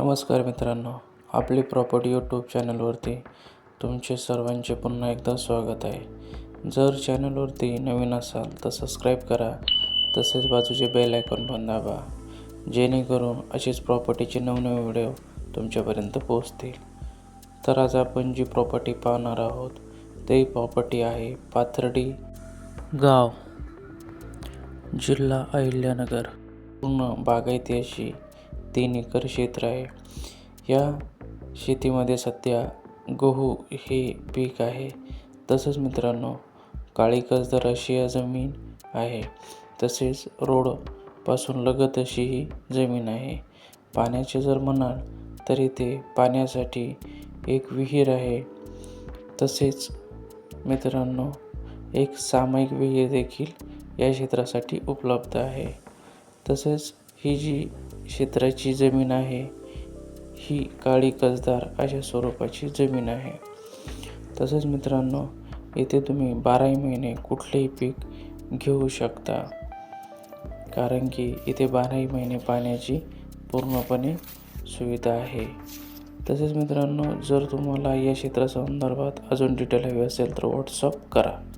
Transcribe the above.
नमस्कार मित्रांनो आपली प्रॉपर्टी यूट्यूब चॅनलवरती तुमचे सर्वांचे पुन्हा एकदा स्वागत आहे. जर चॅनलवरती नवीन असाल तर सबस्क्राईब करा तसेच बाजूचे बेल आयकॉन पण दाबा जेणेकरून अशीच प्रॉपर्टीचे नवनवे व्हिडिओ तुमच्यापर्यंत पोहोचतील. तर आज आपण जी प्रॉपर्टी पाहणार आहोत ती प्रॉपर्टी आहे पाथर्डी गाव जिल्हा अहिल्यानगर. पूर्ण बागायती अशी तीन एकर क्षेत्र आहे. या शेतीमध्ये सध्या गहू हे पीक आहे. तसंच मित्रांनो काळी कसदार अशी या जमीन आहे. तसेच रोडपासून लगत अशी ही जमीन आहे. पाण्याचे जर म्हणाल तर इथे पाण्यासाठी एक विहीर आहे. तसेच मित्रांनो एक सामायिक विहीर देखील या क्षेत्रासाठी उपलब्ध आहे. तसेच ही जी क्षेत्राची जमीन आहे ही काळी कसदार अशा स्वरूपाची जमीन आहे. तसेच मित्रांनो येथे तुम्ही बाराही महिने कुठलेही पीक घेऊ शकता. कारण की इथे बाराही महिने पाण्याची पूर्णपणे सुविधा आहे. तसेच मित्रांनो जर तुम्हाला या क्षेत्रासंदर्भात अजून डिटेल हवी असेल तर व्हॉट्सअप करा.